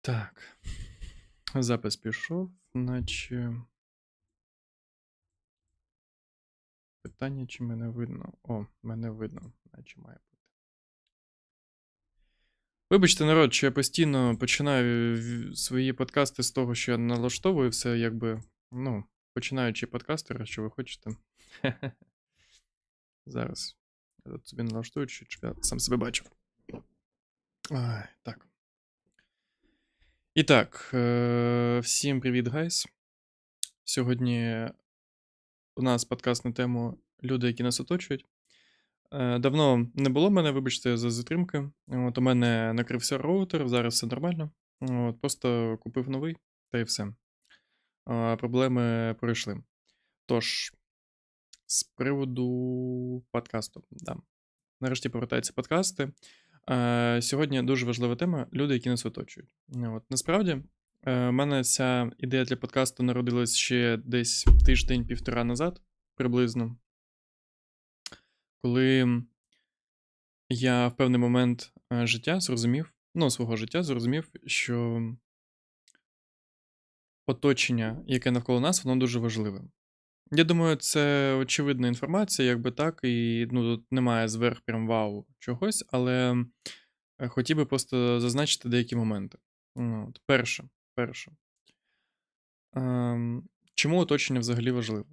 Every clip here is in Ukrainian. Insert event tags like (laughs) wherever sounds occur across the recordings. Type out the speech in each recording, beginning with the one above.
Так. Запис пішов, наче. Питання, чи мене видно? О, мене видно, наче має бути. Вибачте, народ, що я постійно починаю свої подкасти з того, що я налаштовую все, якби, ну, починаючи подкастера, що ви хочете. (laughs) Зараз. Я тут собі налаштую, щоб я сам себе бачив. Так. І так, е, всім привіт, гайс. Сьогодні у нас подкаст на тему люди, які нас оточують. Е, Давно не було мене, вибачте, за затримки. От у мене накрився роутер, зараз все нормально. От, просто купив новий, та й все. Проблеми пройшли. Тож, з приводу подкасту, да. Нарешті повертаються подкасти. Е, Сьогодні дуже важлива тема люди, які нас оточують. Ну, От, насправді, е, в мене ця ідея для подкасту народилась ще десь тиждень-півтора назад, приблизно. Коли я в певний момент е, життя зрозумів, ну, свого життя зрозумів, що оточення, яке навколо нас, воно дуже важливе. Я думаю, це очевидна інформація, якби так, і ну, тут немає зверх прям вау чогось, але е, хотів би просто зазначити деякі моменти. Ну, От, перше, перше. Ем, чому оточення взагалі важливо?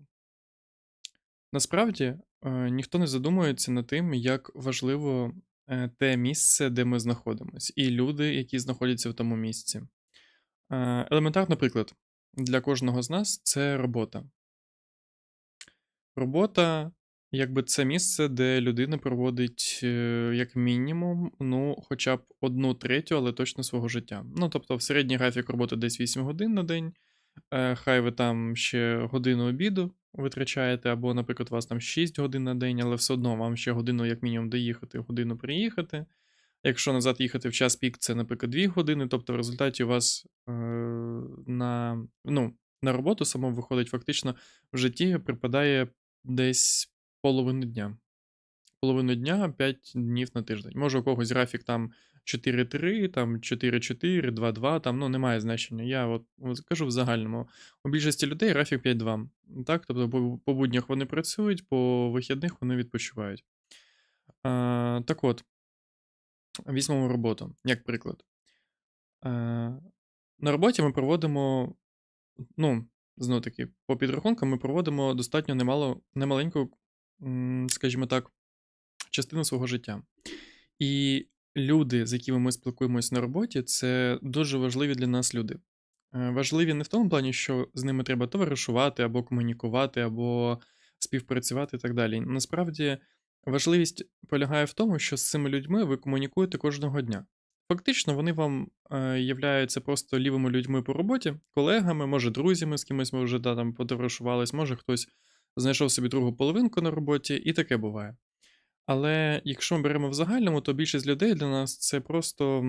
Насправді, е, ніхто не задумується над тим, як важливо е, те місце, де ми знаходимося, і люди, які знаходяться в тому місці. Елементарний приклад для кожного з нас це робота. Робота, якби це місце, де людина проводить, е, як мінімум, ну, хоча б одну третю, але точно свого життя. Ну, тобто, в середній графік роботи десь 8 годин на день. Е, Хай ви там ще годину обіду витрачаєте, або, наприклад, у вас там 6 годин на день, але все одно вам ще годину, як мінімум, доїхати, годину приїхати. Якщо назад їхати в час пік, це, наприклад, 2 години. Тобто, в результаті у вас е, на, ну, на роботу само виходить, фактично в житті припадає десь половину дня. Половину дня 5 днів на тиждень. Може, у когось графік там 4-3, там 4-4, 2-2, там ну немає значення. Я от, от кажу в загальному. У більшості людей графік 5-2. Так? Тобто по, по буднях вони працюють, по вихідних вони відпочивають. А, так от, візьмемо роботу, як приклад. А, на роботі ми проводимо, ну, знову таки, по підрахункам ми проводимо достатньо немало, немаленьку, скажімо так, частину свого життя. І люди, з якими ми спілкуємось на роботі, це дуже важливі для нас люди. Е, Важливі не в тому плані, що з ними треба товаришувати, або комунікувати, або співпрацювати і так далі. Насправді, важливість полягає в тому, що з цими людьми ви комунікуєте кожного дня. Фактично, вони вам е, являються просто лівими людьми по роботі, колегами, може, друзями, з кимось ми вже да, там потоваришувались, може хтось знайшов собі другу половинку на роботі, і таке буває. Але якщо ми беремо в загальному, то більшість людей для нас це просто,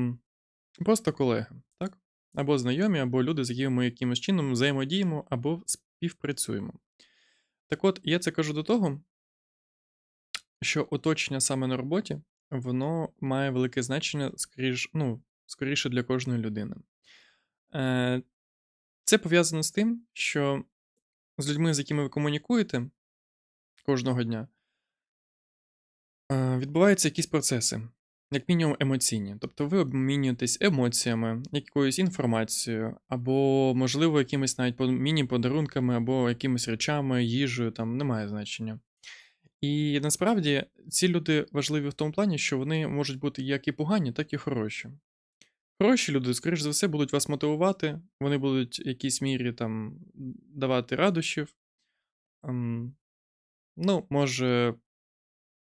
просто колеги, так? Або знайомі, або люди, з якими ми якимось чином взаємодіємо або співпрацюємо. Так от, я це кажу до того, що оточення саме на роботі, воно має велике значення, скоріш, ну, скоріше для кожної людини. Е, Це пов'язано з тим, що з людьми, з якими ви комунікуєте кожного дня, Е, відбуваються якісь процеси, як мінімум емоційні. Тобто ви обмінюєтесь емоціями, якоюсь інформацією, або, можливо, якимись навіть міні-подарунками, або якимись речами, їжею, там немає значення. І насправді ці люди важливі в тому плані, що вони можуть бути як і погані, так і хороші. Хороші люди, скоріш за все, будуть вас мотивувати, вони будуть в якійсь мірі там давати радощів. Ем, Ну, може,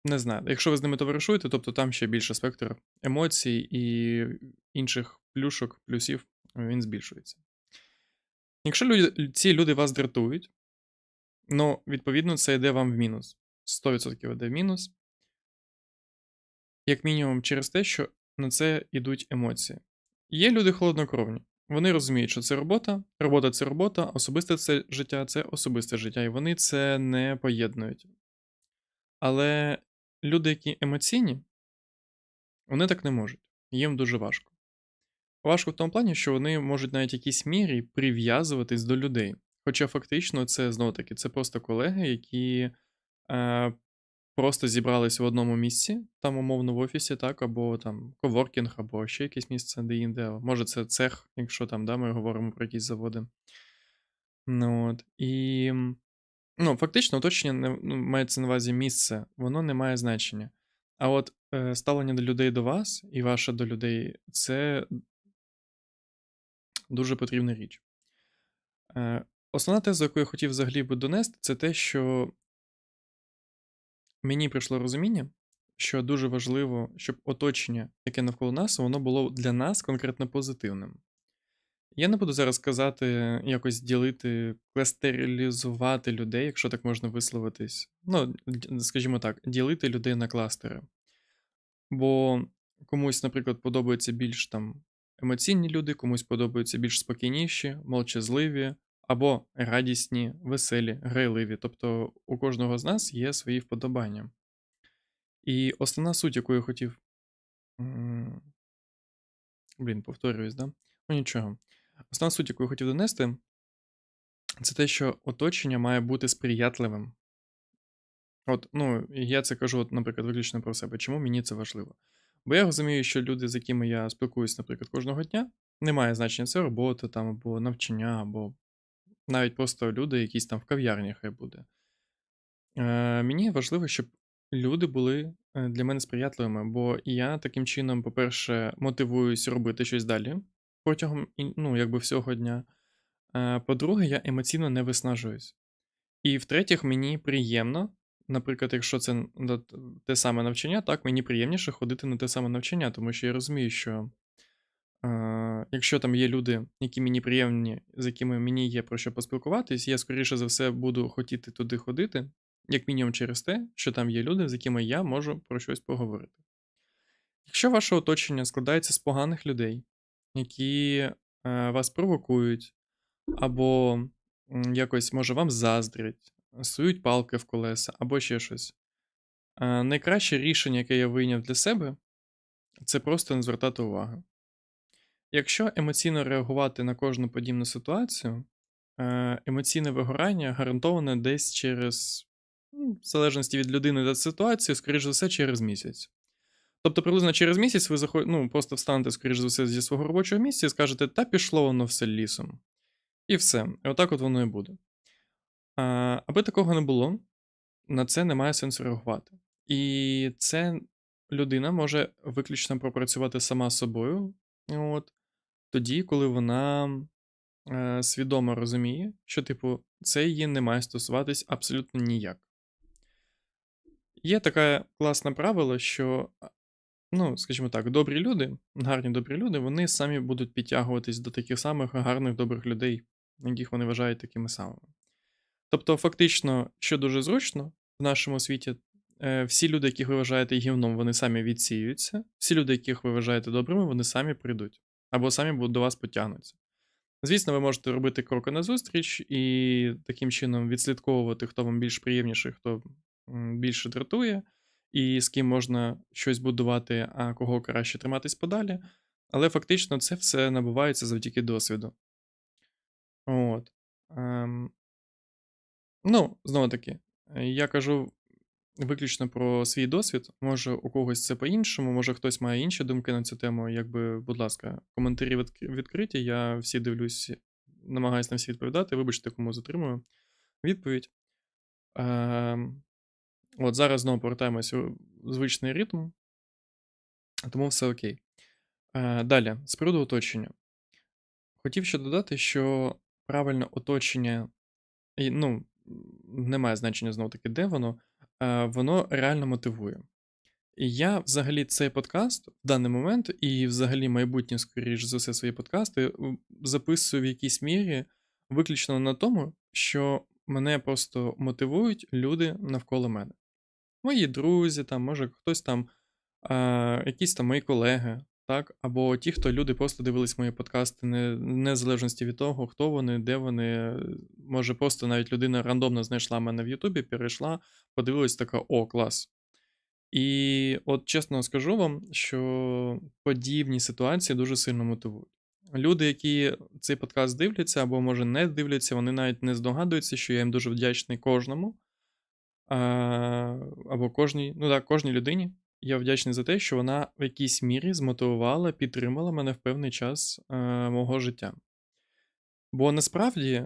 не знаю. Якщо ви з ними товаришуєте, тобто там ще більше спектр емоцій і інших плюшок, плюсів, він збільшується. Якщо люди, ці люди вас дратують, ну, відповідно, це йде вам в мінус. 100% йде в мінус. Як мінімум, через те, що на це йдуть емоції. Є люди холоднокровні. Вони розуміють, що це робота, робота це робота, особисте це життя це особисте життя, і вони це не поєднують. Але люди, які емоційні, вони так не можуть. Їм дуже важко. Важко в тому плані, що вони можуть навіть в якійсь мірі прив'язуватись до людей. Хоча фактично це знову таки це просто колеги, які е, просто зібрались в одному місці, там умовно в офісі, так, або там коворкінг, або ще якесь місце де-інде. Може, це цех, якщо там да, ми говоримо про якісь заводи. Ну, от. І ну, фактично, оточення не, ну, мається на увазі місце, воно не має значення. А от е, ставлення до людей до вас і ваше до людей це дуже потрібна річ. Е, Основна теза, яку я хотів взагалі би донести, це те, що мені прийшло розуміння, що дуже важливо, щоб оточення, яке навколо нас, воно було для нас конкретно позитивним. Я не буду зараз казати, якось ділити, кластеризувати людей, якщо так можна висловитись. Ну, скажімо так, ділити людей на кластери. Бо комусь, наприклад, подобаються більш там емоційні люди, комусь подобаються більш спокійніші, мовчазливі, або радісні, веселі, грайливі. Тобто у кожного з нас є свої вподобання. І основна суть, яку я хотів. Блін, повторююсь, да? Ну нічого. Основна суть, яку я хотів донести, це те, що оточення має бути сприятливим. От, ну, я це кажу, от, наприклад, виключно про себе. Чому мені це важливо? Бо я розумію, що люди, з якими я спілкуюсь, наприклад, кожного дня, не має значення це робота там, або навчання, або навіть просто люди, якісь там в кав'ярні хай буде. Е, мені важливо, щоб люди були е, для мене сприятливими, бо я таким чином, по-перше, мотивуюсь робити щось далі протягом ну, якби всього дня. Е, По-друге, я емоційно не виснажуюсь. І в-третіх, мені приємно, наприклад, якщо це те саме навчання, так, мені приємніше ходити на те саме навчання, тому що я розумію, що якщо там є люди, які мені приємні, з якими мені є про що поспілкуватись, я, скоріше за все, буду хотіти туди ходити, як мінімум через те, що там є люди, з якими я можу про щось поговорити. Якщо ваше оточення складається з поганих людей, які е, вас провокують, або якось, може, вам заздрять, сують палки в колеса, або ще щось. Е, Найкраще рішення, яке я вийняв для себе, це просто не звертати уваги. Якщо емоційно реагувати на кожну подібну ситуацію, е, емоційне вигорання гарантоване десь через, ну, в залежності від людини та ситуації, скоріш за все, через місяць. Тобто, приблизно через місяць ви заход... ну, просто встанете, скоріш за все, зі свого робочого місця і скажете, та пішло воно все лісом. І все. І отак от воно і буде. А, аби такого не було, на це немає сенсу реагувати. І це людина може виключно пропрацювати сама собою, от, тоді, коли вона е, свідомо розуміє, що, типу, це її не має стосуватись абсолютно ніяк. Є таке класне правило, що, ну, скажімо так, добрі люди, гарні добрі люди, вони самі будуть підтягуватись до таких самих гарних добрих людей, яких вони вважають такими самими. Тобто, фактично, що дуже зручно в нашому світі, е, всі люди, яких ви вважаєте гівном, вони самі відсіюються. Всі люди, яких ви вважаєте добрими, вони самі прийдуть. Або самі до вас потягнуться. Звісно, ви можете робити кроки назустріч і таким чином відслідковувати, хто вам більш приємніший, хто більше дратує, і з ким можна щось будувати, а кого краще триматись подалі. Але фактично це все набувається завдяки досвіду. От. Ем, Ну, знову таки, я кажу виключно про свій досвід. Може, у когось це по-іншому, може хтось має інші думки на цю тему. Якби, будь ласка, коментарі відкриті. Я всі дивлюсь, намагаюся на всі відповідати. Вибачте, кому затримую відповідь. Ем, от зараз знову повертаємось у звичний ритм, тому все окей. Е, далі, з приводу оточення. Хотів ще додати, що правильне оточення ну, немає значення знову таки, де воно, е, воно реально мотивує. І я взагалі цей подкаст в даний момент, і взагалі майбутнє, скоріш за все, свої подкасти записую в якійсь мірі виключно на тому, що мене просто мотивують люди навколо мене. Мої друзі, там, може, хтось там, а, якісь там мої колеги, так, або ті, хто люди просто дивились мої подкасти, не, не в залежності від того, хто вони, де вони. Може, просто навіть людина рандомно знайшла мене в Ютубі, перейшла, подивилась така: о, клас. І от чесно скажу вам, що подібні ситуації дуже сильно мотивують. Люди, які цей подкаст дивляться або, може, не дивляться, вони навіть не здогадуються, що я їм дуже вдячний кожному, або кожній, ну так, кожній людині. Я вдячний за те, що вона в якійсь мірі змотивувала, підтримала мене в певний час е, мого життя. Бо насправді,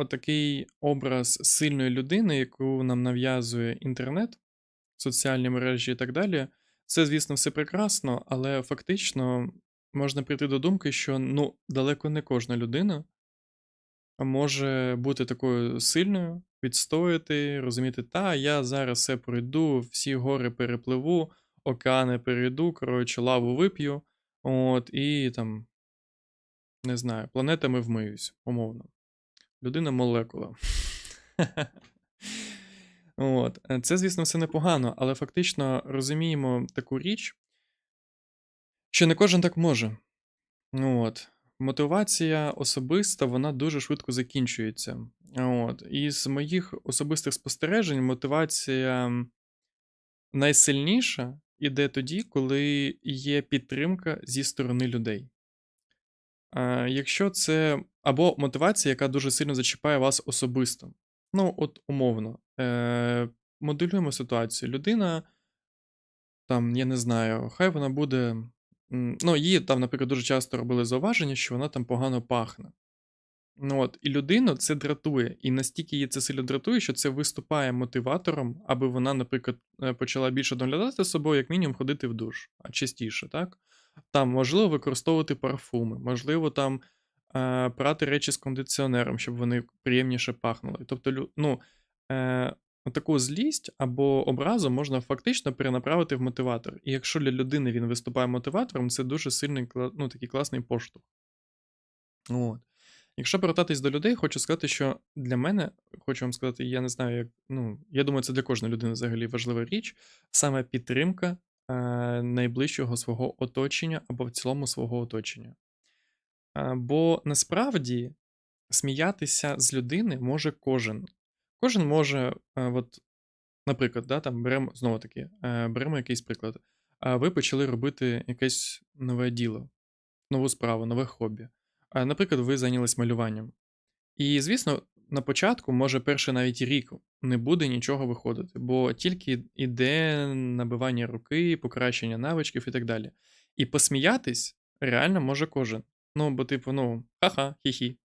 отакий образ сильної людини, яку нам нав'язує інтернет, соціальні мережі і так далі, це, звісно, все прекрасно, але фактично можна прийти до думки, що ну, далеко не кожна людина може бути такою сильною, відстояти, розуміти, та, я зараз все пройду, всі гори перепливу, океани перейду, коротше, лаву вип'ю, от, і там, не знаю, планетами вмиюсь, умовно. Людина молекула. От. Це, звісно, все непогано, але фактично розуміємо таку річ, що не кожен так може. От. Мотивація особиста, вона дуже швидко закінчується. От. І з моїх особистих спостережень, мотивація найсильніша іде тоді, коли є підтримка зі сторони людей. А, якщо це або мотивація, яка дуже сильно зачіпає вас особисто. Ну, от умовно, е, моделюємо ситуацію. Людина, там, я не знаю, хай вона буде. Ну, її там, наприклад, дуже часто робили зауваження, що вона там погано пахне. Ну от, і людину це дратує. І настільки її це сильно дратує, що це виступає мотиватором, аби вона, наприклад, е, почала більше доглядати за собою, як мінімум ходити в душ, а частіше, так? Там, можливо, використовувати парфуми, можливо, там е, прати речі з кондиціонером, щоб вони приємніше пахнули. Тобто, ну, е, таку злість або образу можна фактично перенаправити в мотиватор. І якщо для людини він виступає мотиватором, це дуже сильний ну, такий класний поштовх. От. Якщо повертатись до людей, хочу сказати, що для мене, хочу вам сказати, я не знаю, як. Ну, я думаю, це для кожної людини взагалі важлива річ, саме підтримка найближчого свого оточення або в цілому свого оточення. Е, бо насправді сміятися з людини може кожен. Кожен може, е, от, наприклад, да, там беремо знову таки, е, беремо якийсь приклад. Ви почали робити якесь нове діло, нову справу, нове хобі. Наприклад, ви зайнялись малюванням. І, звісно, на початку, може, перший навіть рік не буде нічого виходити, бо тільки йде набивання руки, покращення навичків і так далі. І посміятись реально може кожен. Ну, бо, типу, ну, ха-ха, хі-хі,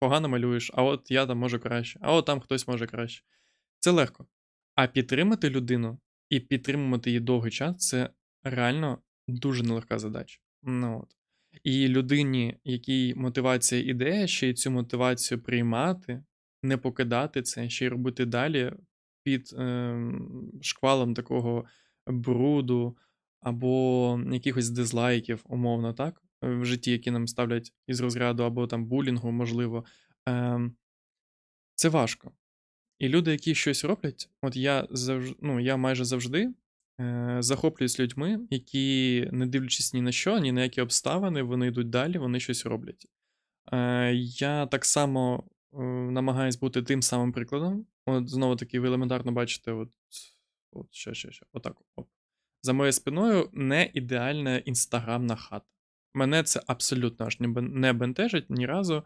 погано малюєш, а от я там можу краще, а от там хтось може краще. Це легко. А підтримати людину і підтримувати її довгий час це реально дуже нелегка задача. Ну, от. І людині, якій мотивація іде, ще й цю мотивацію приймати, не покидати це, ще й робити далі під ем, шквалом такого бруду або якихось дизлайків, умовно, так, в житті, які нам ставлять із розряду, або там булінгу, можливо. Ем, це важко. І люди, які щось роблять, от я завж... ну, я майже завжди е, захоплююсь людьми, які, не дивлячись ні на що, ні на які обставини, вони йдуть далі, вони щось роблять. Е, я так само е, намагаюсь бути тим самим прикладом. От знову таки, ви елементарно бачите, от, от ще, ще, ще, отак. Оп. За моєю спиною не ідеальна інстаграмна хата. Мене це абсолютно аж не бентежить ні разу.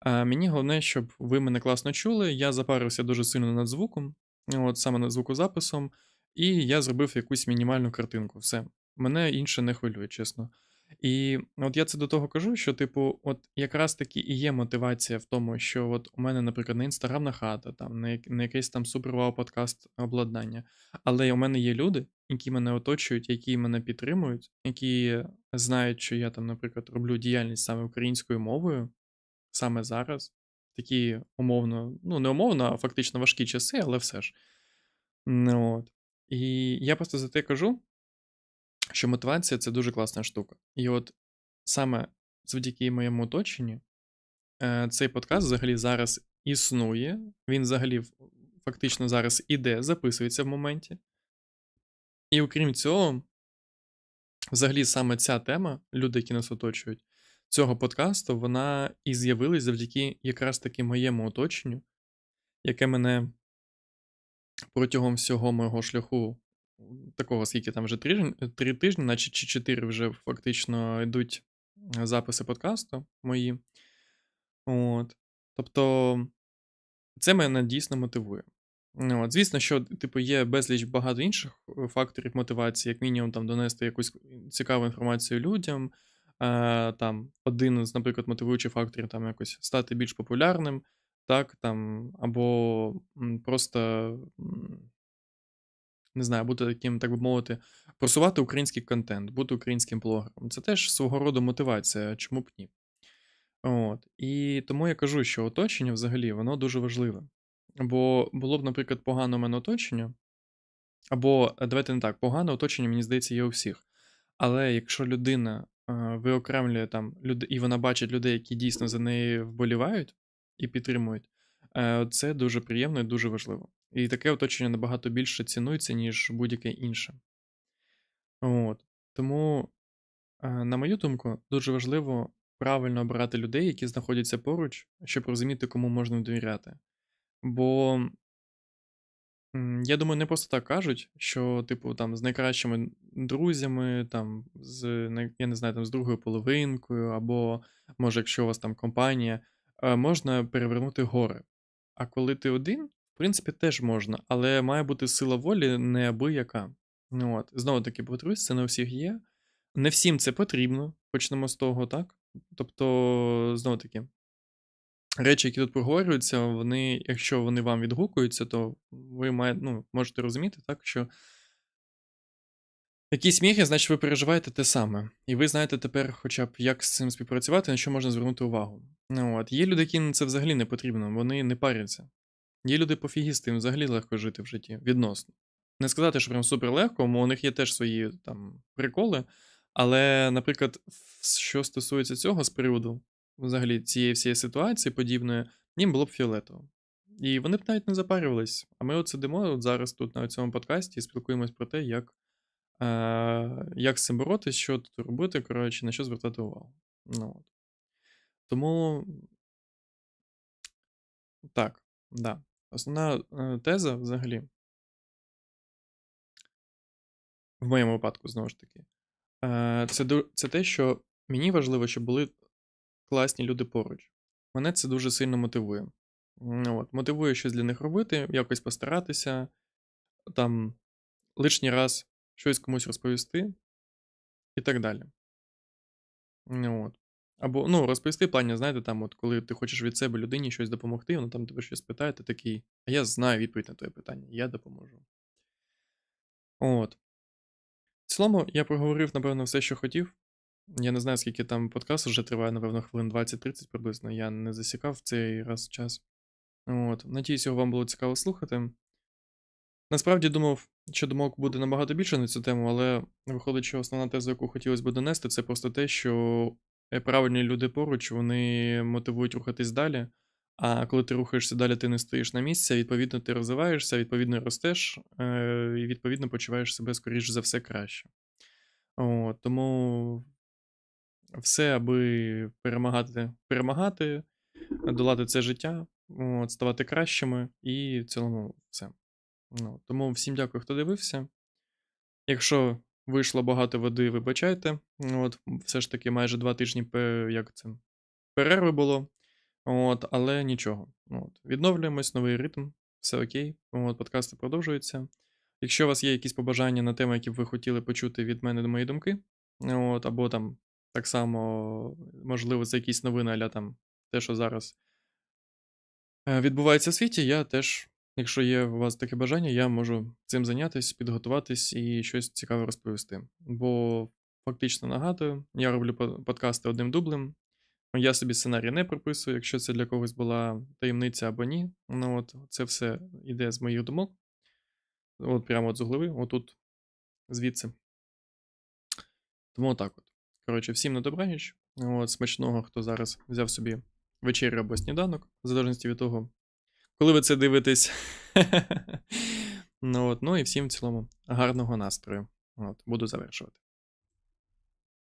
А, мені головне, щоб ви мене класно чули. Я запарився дуже сильно над звуком, от саме над звукозаписом, і я зробив якусь мінімальну картинку. Все. Мене інше не хвилює, чесно. І от я це до того кажу, що, типу, от якраз таки і є мотивація в тому, що от у мене, наприклад, не інстаграмна хата, там, не, не якийсь там супервау подкаст обладнання. Але у мене є люди, які мене оточують, які мене підтримують, які знають, що я там, наприклад, роблю діяльність саме українською мовою саме зараз. Такі умовно, ну, не умовно, а фактично важкі часи, але все ж. Ну, от. І я просто за те кажу, що мотивація це дуже класна штука. І от саме завдяки моєму оточенню, е, цей подкаст взагалі зараз існує. Він взагалі фактично зараз іде, записується в моменті. І окрім цього, взагалі саме ця тема, люди, які нас оточують, цього подкасту, вона і з'явилась завдяки якраз таки моєму оточенню, яке мене протягом всього мого шляху, такого, скільки там вже три, три тижні, наче чи чотири вже фактично йдуть записи подкасту мої. От. Тобто, це мене дійсно мотивує. Ну, от, звісно, що, типу, є безліч багато інших е, факторів мотивації, як мінімум, там донести якусь цікаву інформацію людям. Е, там, один з, наприклад, мотивуючих факторів там якось стати більш популярним, так, там, або просто, не знаю, бути таким, так би мовити, просувати український контент, бути українським блогером. Це теж свого роду мотивація, чому б ні. От. І тому я кажу, що оточення взагалі воно дуже важливе. Бо було б, наприклад, погане у мене оточення, або е, давайте не так, погане оточення, мені здається, є у всіх. Але якщо людина е, виокремлює там люд... і вона бачить людей, які дійсно за неї вболівають і підтримують, е, це дуже приємно і дуже важливо. І таке оточення набагато більше цінується, ніж будь-яке інше. От. Тому, е, на мою думку, дуже важливо правильно обирати людей, які знаходяться поруч, щоб розуміти, кому можна довіряти. Бо я думаю, не просто так кажуть, що, типу, там з найкращими друзями, там, з я не знаю, там, з другою половинкою, або може, якщо у вас там компанія, е, можна перевернути гори. А коли ти один, принципі, теж можна, але має бути сила волі неабияка. Ну, от. Знову таки, повторюсь, це не у всіх є. Не всім це потрібно, почнемо з того, так? Тобто, знову таки, речі, які тут проговорюються, вони, якщо вони вам відгукуються, то ви має, ну, можете розуміти, так, що якісь міги, значить, ви переживаєте те саме. І ви знаєте тепер, хоча б як з цим співпрацювати, на що можна звернути увагу. Ну, от. Є люди, яким це взагалі не потрібно, вони не паряться. Є люди пофігісти, їм взагалі легко жити в житті, відносно. Не сказати, що прям супер легко, бо у них є теж свої там приколи. Але, наприклад, що стосується цього з приводу взагалі цієї всієї ситуації подібної, їм було б фіолетово. І вони б навіть не запарювались. А ми от сидимо от зараз тут на цьому подкасті і спілкуємось про те, як, е, як з цим боротись, що тут робити, коротше, на що звертати увагу. Ну, от. Тому так, да. Основна е, теза взагалі, в моєму випадку, знову ж таки, е, це, це те, що мені важливо, щоб були класні люди поруч. Мене це дуже сильно мотивує. От, мотивує щось для них робити, якось постаратися, там лишній раз щось комусь розповісти і так далі. От. Або ну, розповісти плані, знаєте, там, от, коли ти хочеш від себе людині щось допомогти, вона там тебе щось питає, ти такий, а я знаю відповідь на твоє питання, я допоможу. От. В цілому, я проговорив, напевно, все, що хотів. Я не знаю, скільки там подкаст вже триває, напевно, хвилин 20-30 приблизно. Я не засікав в цей раз час. От. Надіюсь, його вам було цікаво слухати. Насправді думав, що думок буде набагато більше на цю тему, але виходить, що основна теза, яку хотілося б донести, це просто те, що правильні люди поруч, вони мотивують рухатись далі. А коли ти рухаєшся далі, ти не стоїш на місці, відповідно, ти розвиваєшся, відповідно, ростеш, е, і відповідно почуваєш себе, скоріш за все, краще. От, тому все, аби перемагати, перемагати, долати це життя, от, ставати кращими, і в цілому все. Ну, тому всім дякую, хто дивився. Якщо вийшло багато води, вибачайте. От, все ж таки, майже два тижні як це, перерви було. От, але нічого. От, відновлюємось, новий ритм, все окей. От, подкасти продовжуються. Якщо у вас є якісь побажання на теми, які б ви хотіли почути від мене до мої думки, от, або там так само, можливо, це якісь новини, аля там те, що зараз е, відбувається в світі, я теж, якщо є у вас таке бажання, я можу цим зайнятися, підготуватись і щось цікаве розповісти. Бо фактично нагадую, я роблю подкасти одним дублем. Я собі сценарій не прописую, якщо це для когось була таємниця або ні. Ну от це все йде з моїх думок. От прямо от з голови, отут, звідси. Тому отак от. Коротше, всім на добраніч. От, смачного, хто зараз взяв собі вечерю або сніданок, в залежності від того, коли ви це дивитесь. (laughs) ну, от, ну і всім в цілому гарного настрою. От, буду завершувати.